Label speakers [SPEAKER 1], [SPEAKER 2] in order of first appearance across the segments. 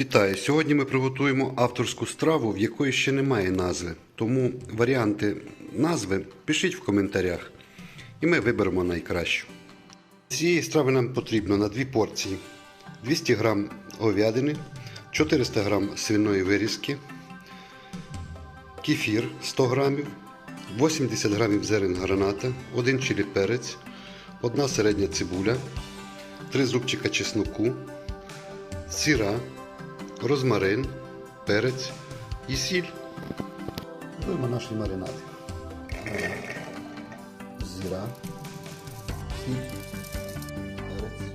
[SPEAKER 1] Вітаю! Сьогодні ми приготуємо авторську страву, в якої ще немає назви. Тому варіанти назви пишіть в коментарях, і ми виберемо найкращу. Цієї страви нам потрібно на дві порції: 200 г говядини, 400 г свиної вирізки, кефір 100 г, 80 г зерен граната, 1 чилі перець, 1 середня цибуля, 3 зубчика чесноку, сіра, розмарин, перець і сіль. Готуємо наші маринад. Зіра, сіль, перець.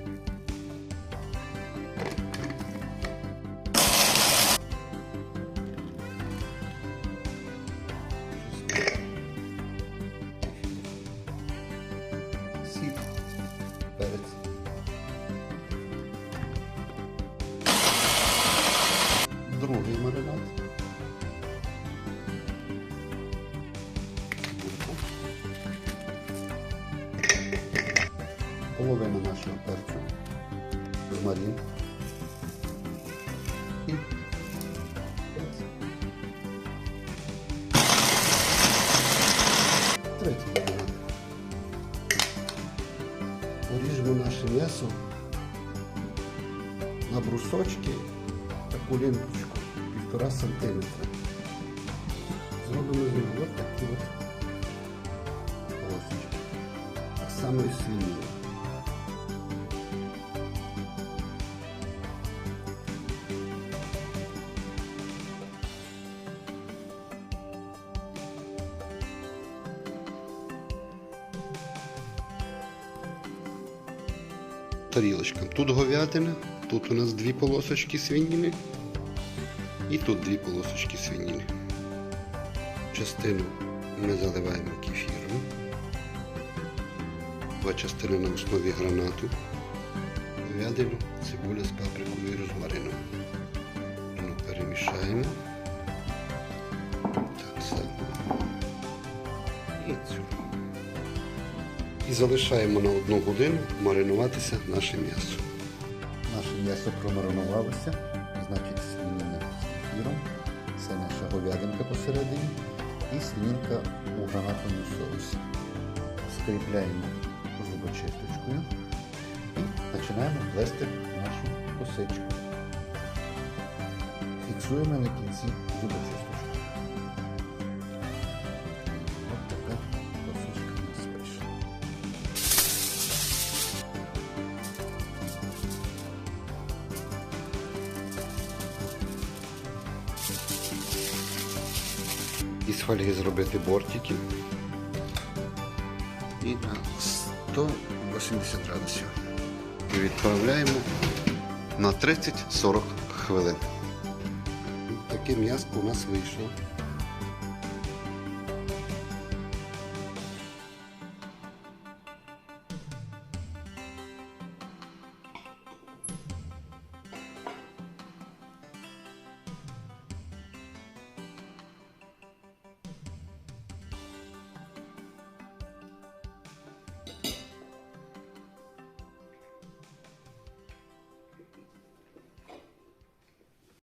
[SPEAKER 1] Сіль, перець. другий маринад. Половина нашого перцю розмарин. і Третій маринад. Поріжемо наше м'ясо на брусочки та куліночку. 1,5 сантиметра. Зробимо з нього такі от полосочки. Так само і свинину. Тарілочка. Тут говядина, тут у нас дві полосочки свинини. І тут дві полосочки свинини. Частину ми заливаємо кефіром. Два частини на основі гранату. Говядину, цибуля з паприкою і розмарином. Ну, перемішаємо. Так само. І цю. І залишаємо на одну годину маринуватися наше м'ясо. Наше м'ясо промаринувалося, значить свинина з це наша говядинка посередині і слінка у гранатовому соусі. Скріпляємо зубочисточкою і починаємо плести нашу косичку. Фіксуємо на кінці зубочисточку. Із фольги зробити бортики і на 180 градусів. І відправляємо на 30-40 хвилин. Таке м'ясо у нас вийшло.